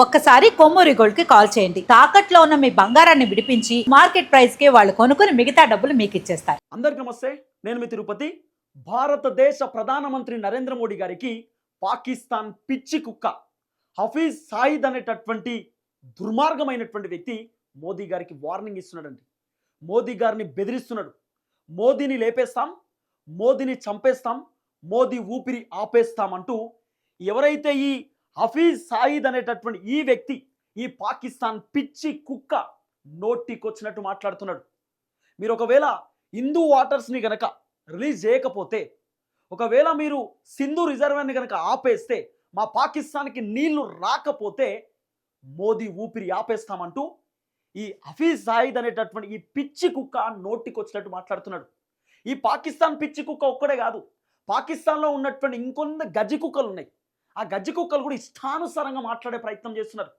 ఒక్కసారి కొమ్మూరి గోల్డ్కి కాల్ చేయండి. తాకట్లో ఉన్న మీ బంగారాన్ని విడిపించి మార్కెట్ ప్రైస్కి వాళ్ళు కొనుక్కుని మిగతా డబ్బులు మీకు ఇచ్చేస్తారు. అందరికీ నమస్తే నేను మీ తిరుపతి. భారతదేశ ప్రధానమంత్రి నరేంద్ర మోడీ గారికి పాకిస్తాన్ పిచ్చి కుక్క హఫీజ్ సాయిద్ అనేటటువంటి దుర్మార్గమైనటువంటి వ్యక్తి మోదీ గారికి వార్నింగ్ ఇస్తున్నాడండి. మోదీ గారిని బెదిరిస్తున్నాడు. మోదీని లేపేస్తాం మోదీని చంపేస్తాం మోదీ ఊపిరి ఆపేస్తామంటూ ఎవరైతే ఈ హఫీజ్ సాయిద్ అనేటటువంటి ఈ వ్యక్తి ఈ పాకిస్తాన్ పిచ్చి కుక్క నోటికొచ్చినట్టు మాట్లాడుతున్నాడు. మీరు ఒకవేళ హిందూ వాటర్స్ని గనక రిలీజ్ చేయకపోతే ఒకవేళ మీరు సింధు రిజర్వాయర్ని గనక ఆపేస్తే మా పాకిస్తాన్కి నీళ్ళు రాకపోతే మోదీ ఊపిరి ఆపేస్తామంటూ ఈ హఫీజ్ సాయిద్ అనేటటువంటి ఈ పిచ్చి కుక్క నోటికొచ్చినట్టు మాట్లాడుతున్నాడు. ఈ పాకిస్తాన్ పిచ్చి కుక్క ఒక్కడే కాదు పాకిస్తాన్లో ఉన్నటువంటి ఇంకొన్ని గజ్జి కుక్కలు ఉన్నాయి. ఆ గజ్జి కుక్కలు కూడా ఇష్టానుసారంగా మాట్లాడే ప్రయత్నం చేస్తున్నారు.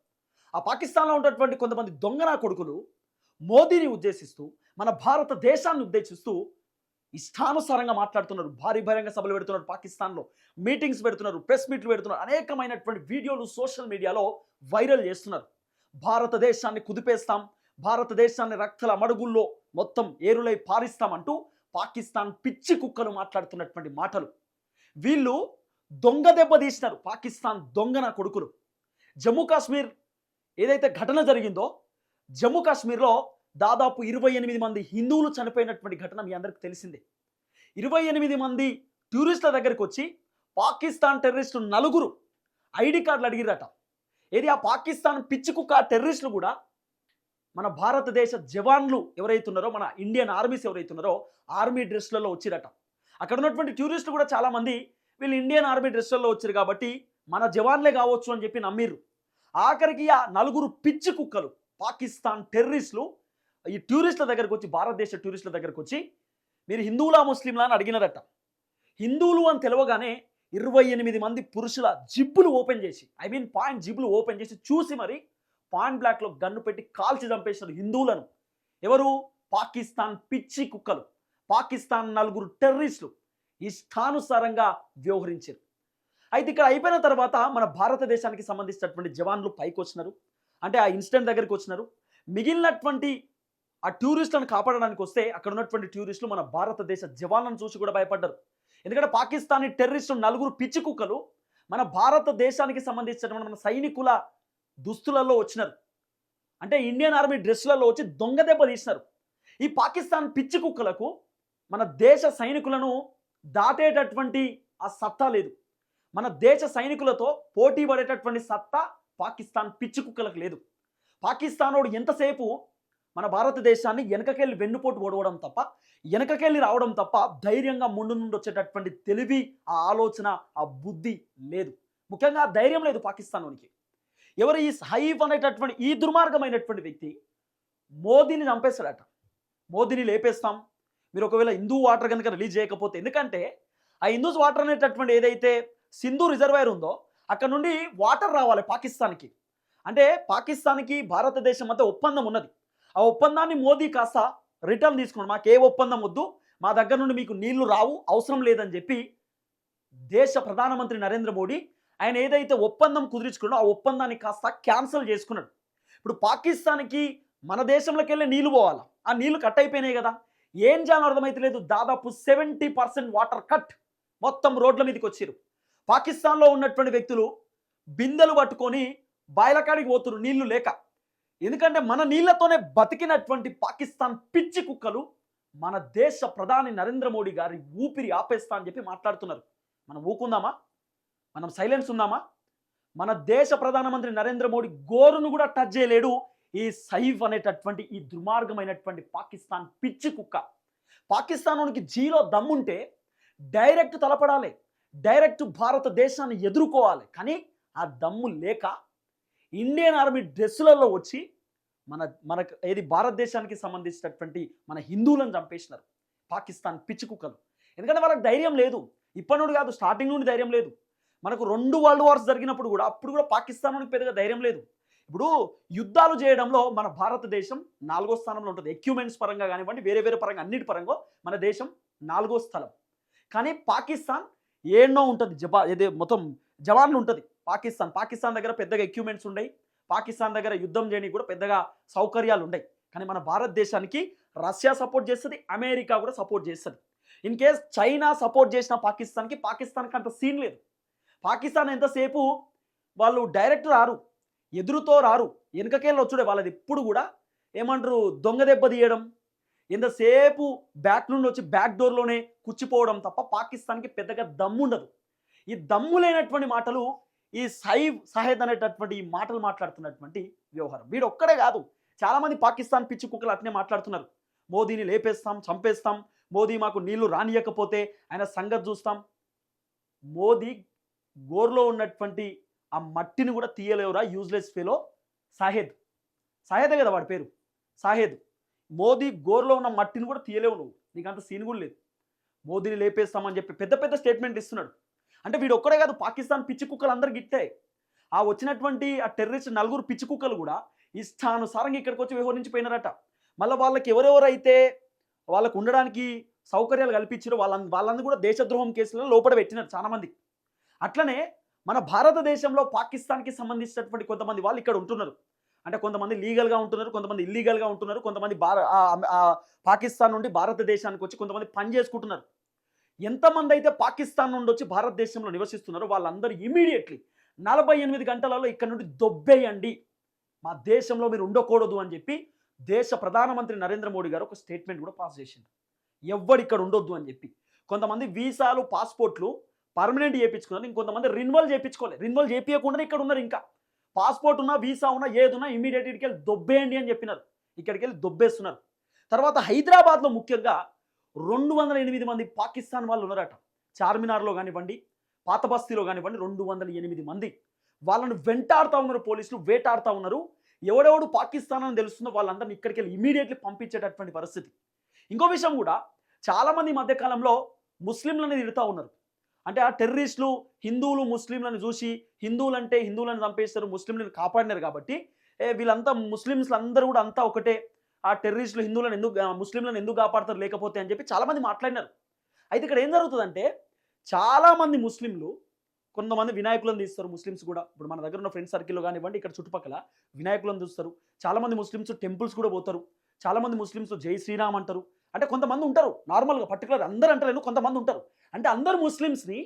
ఆ పాకిస్తాన్లో ఉన్నటువంటి కొంతమంది దొంగనా కొడుకులు మోదీని ఉద్దేశిస్తూ మన భారతదేశాన్ని ఉద్దేశిస్తూ ఇష్టానుసారంగా మాట్లాడుతున్నారు. భారీ బహిరంగ సభలు పెడుతున్నారు పాకిస్తాన్లో మీటింగ్స్ పెడుతున్నారు ప్రెస్ మీట్లు పెడుతున్నారు అనేకమైనటువంటి వీడియోలు సోషల్ మీడియాలో వైరల్ చేస్తున్నారు. భారతదేశాన్ని కుదిపేస్తాం భారతదేశాన్ని రక్తల మడుగుల్లో మొత్తం ఏరులై పారిస్తామంటూ పాకిస్తాన్ పిచ్చి కుక్కలు మాట్లాడుతున్నటువంటి మాటలు. వీళ్ళు దొంగ దెబ్బ తీసినారు. పాకిస్తాన్ దొంగన కొడుకులు. జమ్మూ కాశ్మీర్ ఏదైతే ఘటన జరిగిందో జమ్మూ కాశ్మీర్లో దాదాపు ఇరవై ఎనిమిది మంది హిందువులు చనిపోయినటువంటి ఘటన మీ అందరికి తెలిసిందే. ఇరవై ఎనిమిది మంది టూరిస్టుల దగ్గరికి వచ్చి పాకిస్తాన్ టెర్రరిస్టులు నలుగురు ఐడి కార్డులు అడిగిరట ఏది ఆ పాకిస్తాన్ పిచ్చి కుక్క టెర్రరిస్టులు కూడా మన భారతదేశ జవాన్లు ఎవరైతున్నారో మన ఇండియన్ ఆర్మీస్ ఎవరైతున్నారో ఆర్మీ డ్రెస్లలో వచ్చిరట అక్కడ ఉన్నటువంటి టూరిస్టులు కూడా చాలామంది వీళ్ళు ఇండియన్ ఆర్మీ డ్రెస్సుల్లో వచ్చారు కాబట్టి మన జవాన్లే కావచ్చు అని చెప్పి నమ్మిర్రు. ఆఖరికి ఆ నలుగురు పిచ్చి కుక్కలు పాకిస్తాన్ టెర్రరిస్టులు ఈ టూరిస్టుల దగ్గరకు వచ్చి భారతదేశ టూరిస్టుల దగ్గరకు వచ్చి మీరు హిందువులా ముస్లింలా అని అడిగినారట. హిందువులు అని తెలవగానే ఇరవై ఎనిమిది మంది పురుషుల జిబ్బులు ఓపెన్ చేసి ఐ మీన్ పాయింట్ జిబ్బులు ఓపెన్ చేసి చూసి మరి పాయింట్ బ్లాక్లో గన్ను పెట్టి కాల్చి చంపేసినారు హిందువులను. ఎవరు? పాకిస్తాన్ పిచ్చి కుక్కలు పాకిస్తాన్ నలుగురు టెర్రరిస్టులు. ఇష్టానుసారంగా వ్యవహరించారు. అయితే ఇక్కడ అయిపోయిన తర్వాత మన భారతదేశానికి సంబంధించినటువంటి జవాన్లు పైకి వచ్చినారు. అంటే ఆ ఇన్సిడెంట్ దగ్గరికి వచ్చినారు. మిగిలినటువంటి ఆ టూరిస్టులను కాపాడడానికి వస్తే అక్కడ ఉన్నటువంటి టూరిస్టులు మన భారతదేశ జవాన్లను చూసి కూడా భయపడ్డారు. ఎందుకంటే పాకిస్తానీ టెర్రరిస్టులు నలుగురు పిచ్చి కుక్కలు మన భారతదేశానికి సంబంధించినటువంటి మన సైనికుల దుస్తులలో వచ్చినారు. అంటే ఇండియన్ ఆర్మీ డ్రెస్సులలో వచ్చి దొంగ దెబ్బ తీసినారు. ఈ పాకిస్తాన్ పిచ్చి కుక్కలకు మన దేశ సైనికులను దాటేటటువంటి ఆ సత్తా లేదు. మన దేశ సైనికులతో పోటీ పడేటటువంటి సత్తా పాకిస్తాన్ పిచ్చి కుక్కలకు లేదు. పాకిస్తానోడు ఎంతసేపు మన భారతదేశాన్ని వెనకకెళ్ళి వెన్నుపోటు ఓడవడం తప్ప వెనకకెళ్ళి రావడం తప్ప ధైర్యంగా ముందు నుండి వచ్చేటటువంటి తెలివి ఆ ఆలోచన ఆ బుద్ధి లేదు. ముఖ్యంగా ధైర్యం లేదు పాకిస్తాన్లోనికి ఎవరు ఈ హైఫ్ అనేటటువంటి ఈ దుర్మార్గమైనటువంటి వ్యక్తి మోదీని చంపేస్తాడట. మోదీని లేపేస్తాం మీరు ఒకవేళ హిందూ వాటర్ కనుక రిలీజ్ చేయకపోతే ఎందుకంటే ఆ హిందూస్ వాటర్ అనేటటువంటి ఏదైతే సింధు రిజర్వాయర్ ఉందో అక్కడ నుండి వాటర్ రావాలి పాకిస్తాన్కి. అంటే పాకిస్తాన్కి భారతదేశం మధ్య ఒప్పందం ఉన్నది. ఆ ఒప్పందాన్ని మోదీ కాస్త రిటర్న్ తీసుకున్నాడు. మాకు ఏ ఒప్పందం వద్దు మా దగ్గర నుండి మీకు నీళ్ళు రావు అవసరం లేదని చెప్పి దేశ ప్రధానమంత్రి నరేంద్ర మోడీ ఆయన ఏదైతే ఒప్పందం కుదిరించుకున్నాడో ఆ ఒప్పందాన్ని కాస్త క్యాన్సిల్ చేసుకున్నాడు. ఇప్పుడు పాకిస్తాన్కి మన దేశంలోకి వెళ్ళి నీళ్ళు పోవాలా? ఆ నీళ్ళు కట్ అయిపోయినాయి కదా. ఏం చేయాలో అర్థమైతలేదు. దాదాపు సెవెంటీ పర్సెంట్ వాటర్ కట్ మొత్తం రోడ్ల మీదకి వచ్చారు. పాకిస్తాన్లో ఉన్నటువంటి వ్యక్తులు బిందెలు పట్టుకొని బయలకాడికి పోతున్నారు నీళ్ళు లేక. ఎందుకంటే మన నీళ్ళతోనే బతికినటువంటి పాకిస్తాన్ పిచ్చి కుక్కలు మన దేశ ప్రధాని నరేంద్ర మోడీ గారి ఊపిరి ఆపేస్తా అని చెప్పి మాట్లాడుతున్నారు. మనం ఊకుందామా? మనం సైలెన్స్ ఉందామా? మన దేశ ప్రధానమంత్రి నరేంద్ర మోడీ గోరును కూడా టచ్ చేయలేడు. ఈ సైఫ్ అనేటటువంటి ఈ దుర్మార్గమైనటువంటి పాకిస్తాన్ పిచ్చి కుక్క. పాకిస్తాన్కి జీలో దమ్ముంటే డైరెక్ట్ తలపడాలి. డైరెక్ట్ భారతదేశాన్ని ఎదుర్కోవాలి. కానీ ఆ దమ్ము లేక ఇండియన్ ఆర్మీ డ్రెస్సులలో వచ్చి మన మనకు ఏది భారతదేశానికి సంబంధించినటువంటి మన హిందువులను చంపేసినారు. పాకిస్తాన్ పిచ్చి కుక్కలు. ఎందుకంటే వాళ్ళకి ధైర్యం లేదు. ఇప్పటి నుండి కాదు స్టార్టింగ్ నుండి ధైర్యం లేదు. మనకు రెండు వరల్డ్ వార్స్ జరిగినప్పుడు కూడా అప్పుడు కూడా పాకిస్తాన్కి పెద్దగా ధైర్యం లేదు. ఇప్పుడు యుద్ధాలు చేయడంలో మన భారతదేశం నాలుగో స్థానంలో ఉంటుంది. ఎక్విప్మెంట్స్ పరంగా కానివ్వండి వేరే వేరే పరంగా అన్నిటి పరంగా మన దేశం నాలుగో స్థలం. కానీ పాకిస్తాన్ ఏన్నో ఉంటుంది. జబా ఇది మొత్తం జవాన్లు ఉంటుంది. పాకిస్తాన్ పాకిస్తాన్ దగ్గర పెద్దగా ఎక్విప్మెంట్స్ ఉన్నాయి పాకిస్తాన్ దగ్గర యుద్ధం చేయడానికి కూడా పెద్దగా సౌకర్యాలు ఉన్నాయి కానీ మన భారతదేశానికి రష్యా సపోర్ట్ చేస్తుంది అమెరికా కూడా సపోర్ట్ చేస్తుంది. ఇన్ కేస్ చైనా సపోర్ట్ చేసిన పాకిస్తాన్కి పాకిస్తాన్కి అంత సీన్ లేదు. పాకిస్తాన్ ఎంతసేపు వాళ్ళు డైరెక్ట్ రారు. ఎదురుతో రారు. వెనకకేళ్ళు వచ్చుడే వాళ్ళది. ఎప్పుడు కూడా ఏమంటారు? దొంగ దెబ్బ తీయడం ఎంతసేపు బ్యాక్ నుండి వచ్చి బ్యాక్ డోర్లోనే కూర్చిపోవడం తప్ప పాకిస్తాన్కి పెద్దగా దమ్ము ఉండదు. ఈ దమ్ము లేనటువంటి మాటలు ఈ సైవ్ సహేద్ అనేటటువంటి ఈ మాటలు మాట్లాడుతున్నటువంటి వ్యవహారం. వీడు ఒక్కడే కాదు. చాలామంది పాకిస్తాన్ పిచ్చి కుక్కలు అట్నే మాట్లాడుతున్నారు. మోదీని లేపేస్తాం చంపేస్తాం మోదీ మాకు నీళ్ళు రానియకపోతే ఆయన సంగతి చూస్తాం. మోదీ గోర్లో ఉన్నటువంటి ఆ మట్టిని కూడా తీయలేవురా యూజ్లెస్ ఫెలో సాహెద్ సాహేదే కదా వాడి పేరు. సాహేద్ మోదీ గోర్లో ఉన్న మట్టిని కూడా తీయలేవు నువ్వు. నీకు అంత సీన్ కూడా లేదు. మోదీని లేపేస్తామని చెప్పి పెద్ద పెద్ద స్టేట్మెంట్ ఇస్తున్నాడు. అంటే వీడు ఒక్కడే కాదు పాకిస్తాన్ పిచ్చి కుక్కలు అందరు గిట్టాయి ఆ వచ్చినటువంటి ఆ టెర్రరిస్ట్ నలుగురు పిచ్చి కుక్కలు కూడా ఇష్టానుసారంగా ఇక్కడికి వచ్చి వివరించిపోయినారట మళ్ళీ వాళ్ళకి ఎవరెవరైతే వాళ్ళకు ఉండడానికి సౌకర్యాలు కల్పించారో వాళ్ళ వాళ్ళందరూ కూడా దేశద్రోహం కేసులలో లోపల పెట్టినారు చాలామంది. అట్లనే మన భారతదేశంలో పాకిస్తాన్కి సంబంధించినటువంటి కొంతమంది వాళ్ళు ఇక్కడ ఉంటున్నారు. అంటే కొంతమంది లీగల్గా ఉంటున్నారు కొంతమంది ఇల్లీగల్గా ఉంటున్నారు కొంతమంది భార పాకిస్తాన్ నుండి భారతదేశానికి వచ్చి కొంతమంది పని చేసుకుంటున్నారు. ఎంతమంది అయితే పాకిస్తాన్ నుండి వచ్చి భారతదేశంలో నివసిస్తున్నారో వాళ్ళందరూ ఇమీడియట్లీ నలభై ఎనిమిది గంటలలో ఇక్కడ నుండి దొబ్బేయండి. మా దేశంలో మీరు ఉండకూడదు అని చెప్పి దేశ ప్రధానమంత్రి నరేంద్ర మోడీ గారు ఒక స్టేట్మెంట్ కూడా పాస్ చేసింది. ఎవ్వడు ఇక్కడ ఉండొద్దు అని చెప్పి. కొంతమంది వీసాలు పాస్పోర్ట్లు పర్మనెంట్ చేయించుకున్నారు. ఇంకొంతమంది రిన్వల్ చేయించుకోలేదు రిన్వల్ చేయించకుండా ఇక్కడ ఉన్నారు ఇంకా. పాస్పోర్ట్ ఉన్నా వీసా ఉన్నా ఏదున్నా ఇమీడియట్ ఇక్కడికి వెళ్ళి దొబ్బేయండి అని చెప్పినారు. ఇక్కడికి వెళ్ళి దొబ్బేస్తున్నారు. తర్వాత హైదరాబాద్లో ముఖ్యంగా రెండు వందల ఎనిమిది మంది పాకిస్తాన్ వాళ్ళు ఉన్నారట. చార్మినార్లో కానివ్వండి పాత బస్తీలో కానివ్వండి రెండు వందల ఎనిమిది మంది. వాళ్ళను వెంటాడుతూ ఉన్నారు పోలీసులు వేటాడుతూ ఉన్నారు. ఎవడెవడు పాకిస్తాన్ అని తెలుస్తుందో వాళ్ళందరినీ ఇక్కడికి వెళ్ళి ఇమీడియట్లీ పంపించేటటువంటి పరిస్థితి. ఇంకో విషయం కూడా చాలామంది మధ్యకాలంలో ముస్లింలని తిడుతూ ఉన్నారు. అంటే ఆ టెర్రరిస్టులు హిందువులు ముస్లింలను చూసి హిందువులు అంటే హిందువులను చంపేస్తారు ముస్లింలను కాపాడినారు కాబట్టి వీళ్ళంతా ముస్లిమ్స్లు అందరూ కూడా అంతా ఒకటే. ఆ టెర్రరిస్టులు హిందువులను ఎందుకు ముస్లింలను ఎందుకు కాపాడతారు లేకపోతే అని చెప్పి చాలామంది మాట్లాడినారు. అయితే ఇక్కడ ఏం జరుగుతుందంటే చాలామంది ముస్లింలు కొంతమంది వినాయకులను తీస్తారు ముస్లిమ్స్ కూడా. ఇప్పుడు మన దగ్గర ఉన్న ఫ్రెండ్స్ సర్కిల్లో కానివ్వండి ఇక్కడ చుట్టుపక్కల వినాయకులను చూస్తారు. చాలామంది ముస్లిమ్స్ టెంపుల్స్ కూడా పోతారు. చాలామంది ముస్లిమ్స్ జై శ్రీరామ్ అంటారు. అంటే కొంతమంది ఉంటారు. నార్మల్గా పర్టికులర్ అందరూ అంటారు కొంతమంది ఉంటారు. అంటే అందరు ముస్లిమ్స్ని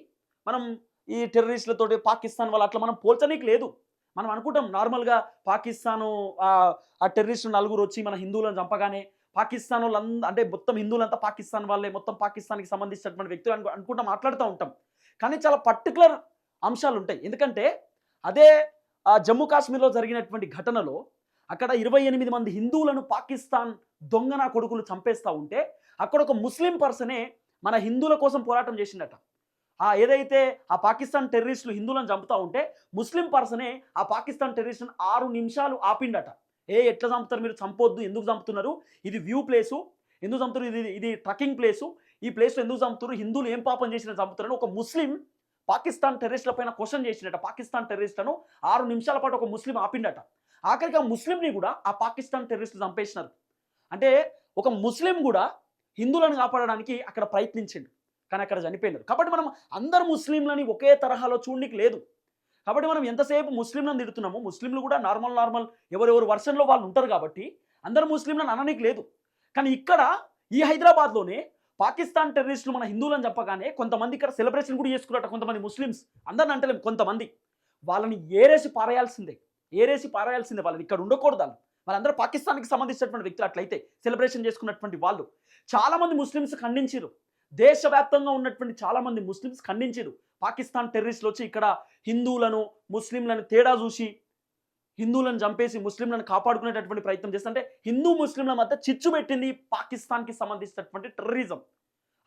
మనం ఈ టెర్రరిస్టులతోటి పాకిస్తాన్ వాళ్ళు అట్లా మనం పోల్చనీకి లేదు. మనం అనుకుంటాం నార్మల్గా పాకిస్తాను ఆ ఆ టెర్రరిస్టు నలుగురు వచ్చి మన హిందువులను చంపగానే పాకిస్తాన్ వాళ్ళంతా అంటే మొత్తం హిందువులంతా పాకిస్తాన్ వాళ్ళే మొత్తం పాకిస్తాన్కి సంబంధించినటువంటి వ్యక్తులు అనుకు అనుకుంటా మాట్లాడుతూ ఉంటాం. కానీ చాలా పర్టికులర్ అంశాలు ఉంటాయి ఎందుకంటే అదే జమ్మూ కాశ్మీర్లో జరిగినటువంటి ఘటనలో అక్కడ ఇరవై ఎనిమిది మంది హిందువులను పాకిస్తాన్ దొంగన కొడుకులు చంపేస్తూ ఉంటే అక్కడ ఒక ముస్లిం పర్సనే మన హిందువుల కోసం పోరాటం చేసిండట. ఆ ఏదైతే ఆ పాకిస్తాన్ టెర్రరిస్టులు హిందువులను చంపుతా ఉంటే ముస్లిం పర్సనే ఆ పాకిస్తాన్ టెర్రరిస్టులను ఆరు నిమిషాలు ఆపిండట. ఏ ఎట్లా చంపుతారు మీరు? చంపొద్దు. ఎందుకు చంపుతున్నారు? ఇది వ్యూ ప్లేసు. ఎందుకు చంపుతారు ఇది ఇది ట్రక్కింగ్ ప్లేసు. ఈ ప్లేస్లో ఎందుకు చంపుతారు హిందువులు ఏం పాపం చేసిన చంపుతారని ఒక ముస్లిం పాకిస్తాన్ టెర్రరిస్టుల పైన క్వశ్చన్ చేసినట పాకిస్తాన్ టెర్రరిస్టులను ఆరు నిమిషాల పాటు ఒక ముస్లిం ఆపిండట. ఆఖరిగా ముస్లింని కూడా ఆ పాకిస్తాన్ టెర్రరిస్టులు చంపేసినారు. అంటే ఒక ముస్లిం కూడా హిందువులను కాపాడడానికి అక్కడ ప్రయత్నించిండు. కానీ అక్కడ చనిపోయినారు. కాబట్టి మనం అందరు ముస్లింలని ఒకే తరహాలో చూడనికి లేదు. కాబట్టి మనం ఎంతసేపు ముస్లింలను తిడుతున్నాము ముస్లింలు కూడా నార్మల్ నార్మల్ ఎవరెవరు వర్షన్లో వాళ్ళు ఉంటారు కాబట్టి అందరు ముస్లింలను అనడానికి లేదు. కానీ ఇక్కడ ఈ హైదరాబాద్లోనే పాకిస్తాన్ టెర్రరిస్టులు మన హిందువులను చెప్పగానే కొంతమంది ఇక్కడ సెలబ్రేషన్ కూడా చేసుకున్నట్ట కొంతమంది ముస్లిమ్స్ అందరిని అంటలేము కొంతమంది. వాళ్ళని ఏరేసి పారేయాల్సిందే. ఏరేసి పారాయాల్సిందే వాళ్ళని. ఇక్కడ ఉండకూడదు వాళ్ళు వాళ్ళందరూ పాకిస్తాన్కి సంబంధించినటువంటి వ్యక్తులు అట్లయితే సెలబ్రేషన్ చేసుకున్నటువంటి వాళ్ళు. చాలామంది ముస్లిమ్స్ ఖండించారు దేశవ్యాప్తంగా ఉన్నటువంటి చాలామంది ముస్లిమ్స్ ఖండించారు పాకిస్తాన్ టెర్రరిస్టులు వచ్చి ఇక్కడ హిందువులను ముస్లింలను తేడా చూసి హిందువులను చంపేసి ముస్లింలను కాపాడుకునేటటువంటి ప్రయత్నం చేస్తుంటే హిందూ ముస్లింల మధ్య చిచ్చు పెట్టింది పాకిస్తాన్కి సంబంధించినటువంటి టెర్రరిజం.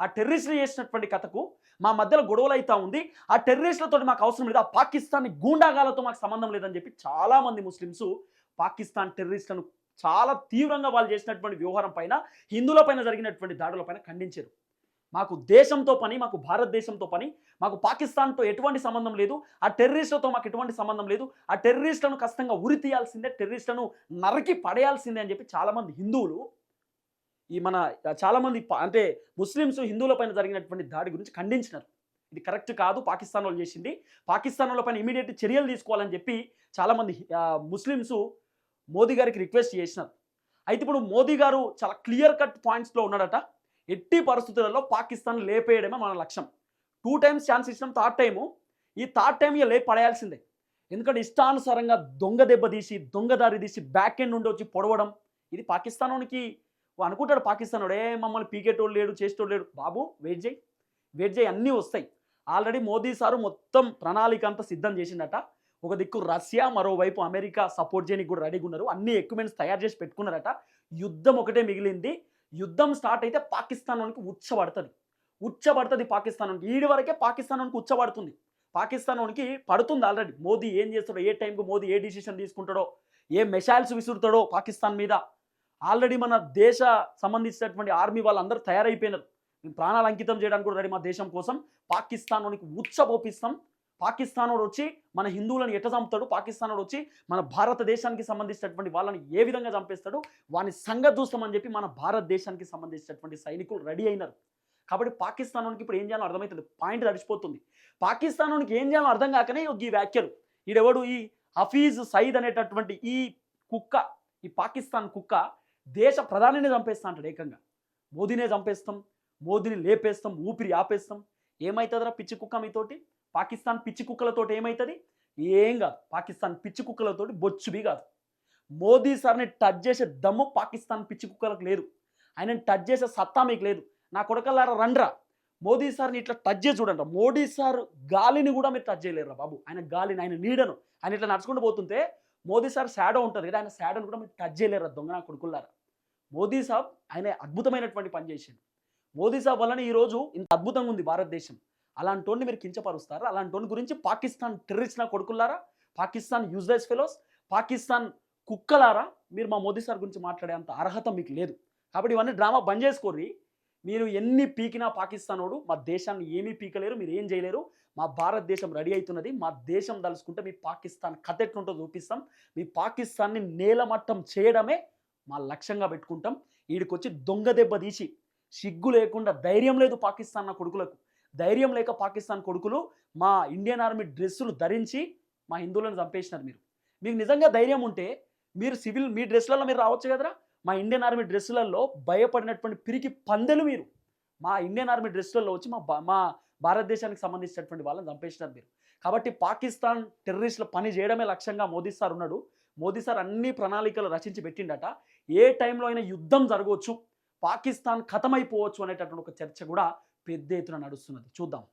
ఆ టెర్రరిస్టులు చేసినటువంటి కథకు మా మధ్యలో గొడవలు అవుతా ఉంది. ఆ టెర్రరిస్టులతో మాకు అవసరం లేదు. ఆ పాకిస్తాన్ గూండాగాలతో మాకు సంబంధం లేదని చెప్పి చాలామంది ముస్లిమ్స్ పాకిస్తాన్ టెర్రరిస్టులను చాలా తీవ్రంగా వాళ్ళు చేసినటువంటి వ్యవహారం పైన హిందువుల పైన జరిగినటువంటి దాడుల పైన ఖండించారు. మాకు దేశంతో పని మాకు భారతదేశంతో పని మాకు పాకిస్తాన్తో ఎటువంటి సంబంధం లేదు. ఆ టెర్రరిస్టులతో మాకు ఎటువంటి సంబంధం లేదు. ఆ టెర్రరిస్టులను ఖచ్చితంగా ఉరి తీయాల్సిందే టెర్రరిస్టులను నరికి పడేయాల్సిందే అని చెప్పి చాలామంది హిందువులు ఈ మన చాలామంది అంటే ముస్లిమ్స్ హిందువుల పైన జరిగినటువంటి దాడి గురించి ఖండించినారు. ఇది కరెక్ట్ కాదు పాకిస్తాన్ వాళ్ళు చేసింది. పాకిస్తాన్ వాళ్ళ పైన ఇమీడియట్ చర్యలు తీసుకోవాలని చెప్పి చాలామంది ముస్లిమ్స్ మోదీ గారికి రిక్వెస్ట్ చేసినారు. అయితే ఇప్పుడు మోదీ గారు చాలా క్లియర్ కట్ పాయింట్స్లో ఉన్నాడట. ఎట్టి పరిస్థితులలో పాకిస్తాన్ లేపేయడమే మన లక్ష్యం. టూ టైమ్స్ ఛాన్స్ ఇచ్చినాం థర్డ్ టైము. ఈ థర్డ్ టైం ఇక లేపి పడేయాల్సిందే. ఎందుకంటే ఇష్టానుసారంగా దొంగ దెబ్బ తీసి దొంగదారి తీసి బ్యాక్ ఎండ్ నుండి వచ్చి పొడవడం ఇది పాకిస్తాన్కి అనుకుంటాడు పాకిస్తాన్ వాడు ఏ మమ్మల్ని పీకేటోడు లేడు చేసేటోడు లేడు. బాబు వెయిట్ చేయి వెయిట్ చేయి అన్నీ వస్తాయి. ఆల్రెడీ మోదీ సారు మొత్తం ప్రణాళిక అంతా సిద్ధం చేసిండట. ఒక దిక్కు రష్యా మరోవైపు అమెరికా సపోర్ట్ చేయడానికి కూడా రెడీగా ఉన్నారు. అన్ని ఎక్విప్మెంట్స్ తయారు చేసి పెట్టుకున్నారట. యుద్ధం ఒకటే మిగిలింది. యుద్ధం స్టార్ట్ అయితే పాకిస్తాన్ వానికి ఉచ్చబడుతుంది. ఉచ్చబడుతుంది పాకిస్తాన్ వానికి. ఈడి వరకే పాకిస్తాన్ వానికి ఉచ్చబడుతుంది. పాకిస్తాన్ వానికి పడుతుంది ఆల్రెడీ మోదీ ఏం చేస్తాడో ఏ టైంకి మోదీ ఏ డిసిషన్ తీసుకుంటాడో ఏ మెషైల్స్ విసురుతాడో పాకిస్తాన్ మీద. ఆల్రెడీ మన దేశ సంబంధించినటువంటి ఆర్మీ వాళ్ళందరూ తయారైపోయినారు. మేము ప్రాణాలు అంకితం చేయడానికి కూడా రెడీ మా దేశం కోసం. పాకిస్తాన్ వానికి పాకిస్తాన్ వాడు వచ్చి మన హిందువులను ఎట్ట చంపుతాడు? పాకిస్తాన్ వాడు వచ్చి మన భారతదేశానికి సంబంధించినటువంటి వాళ్ళని ఏ విధంగా చంపేస్తాడు? వాని సంగతి చూస్తామని చెప్పి మన భారతదేశానికి సంబంధించినటువంటి సైనికులు రెడీ అయినారు. కాబట్టి పాకిస్తాన్ వానికి ఇప్పుడు ఏం చేయాలో అర్థమవుతుంది. పాయింట్ తడిచిపోతుంది పాకిస్తాన్ వానికి ఏం చేయాలో అర్థం కాకనే ఈ వ్యాఖ్యలు. ఈడెవడు? ఈ హఫీజ్ సయీద్ అనేటటువంటి ఈ కుక్క ఈ పాకిస్తాన్ కుక్క దేశ ప్రధానిని చంపేస్తా అంటాడు ఏకంగా. మోదీనే చంపేస్తాం మోదీని లేపేస్తాం ఊపిరి ఆపేస్తాం. ఏమవుతుందిరా పిచ్చి కుక్క మీతోటి? పాకిస్తాన్ పిచ్చి కుక్కలతోటి ఏమవుతుంది ఏం కాదు. పాకిస్తాన్ పిచ్చి కుక్కలతోటి బొచ్చుబి కాదు. మోదీ సార్ని టచ్ చేసే దమ్ము పాకిస్తాన్ పిచ్చి కుక్కలకు లేదు. ఆయనని టచ్ చేసే సత్తా మీకు లేదు. నా కొడకల్లారా రండ్రా. మోదీ సార్ని ఇట్లా టచ్ చేసి చూడండి మోడీ సార్ గాలిని కూడా మీరు టచ్ చేయలేరు బాబు. ఆయన గాలిని ఆయన నీడను. ఆయన ఇట్లా నడుచుకుంటూ పోతుంటే మోదీ సార్ షాడో ఉంటుంది కదా ఆయన షాడోని కూడా మీరు టచ్ చేయలేరు దొంగ నా కొడుకుల్లారా. మోదీ సాబ్ ఆయన అద్భుతమైనటువంటి పని చేసిండు మోదీ సాబ్ వలన ఈరోజు ఇంత అద్భుతంగా ఉంది భారతదేశం. అలాంటి మీరు కించపరుస్తారా? అలాంటి గురించి పాకిస్తాన్ టెర్రరిస్ట్ నా కొడుకులారా పాకిస్తాన్ యూజ్లెస్ ఫెలోస్? పాకిస్తాన్ కుక్కలారా? మీరు మా మోదీ సార్ గురించి మాట్లాడే అంత అర్హత మీకు లేదు. కాబట్టి ఇవన్నీ డ్రామా బంద్ చేసుకోర్రి. మీరు ఎన్ని పీకినా పాకిస్తాన్ వాడు మా దేశాన్ని ఏమీ పీకలేరు మీరు ఏం చేయలేరు. మా భారతదేశం రెడీ అవుతున్నది మా దేశం తలుచుకుంటే మీ పాకిస్తాన్ కథ ఎట్లుంటో చూపిస్తాం. మీ పాకిస్తాన్ని నేలమట్టం చేయడమే మా లక్ష్యంగా పెట్టుకుంటాం. వీడికొచ్చి దొంగ దెబ్బ తీసి సిగ్గు లేకుండా ధైర్యం లేదు పాకిస్తాన్ నా కొడుకులకు. ధైర్యం లేక పాకిస్తాన్ కొడుకులు మా ఇండియన్ ఆర్మీ డ్రెస్సులు ధరించి మా హిందువులను చంపేసినారు మీరు. మీకు నిజంగా ధైర్యం ఉంటే మీరు సివిల్ మీ డ్రెస్సులలో మీరు రావచ్చు కదరా? మా ఇండియన్ ఆర్మీ డ్రెస్సులలో భయపడినటువంటి పిరికి పందెలు మీరు. మా ఇండియన్ ఆర్మీ డ్రెస్సులలో వచ్చి మా మా భారతదేశానికి సంబంధించినటువంటి వాళ్ళని చంపేసినారు మీరు. కాబట్టి పాకిస్తాన్ టెర్రరిస్టుల పని చేయడమే లక్ష్యంగా మోదీ సార్ ఉన్నాడు. మోదీ సార్ అన్ని ప్రణాళికలు రచించి పెట్టిండట. ఏ టైంలో అయినా యుద్ధం జరగవచ్చు పాకిస్తాన్ ఖతమైపోవచ్చు అనేటటువంటి ఒక చర్చ కూడా పెద్ద ఎత్తున నడుస్తున్నది. చూద్దాం.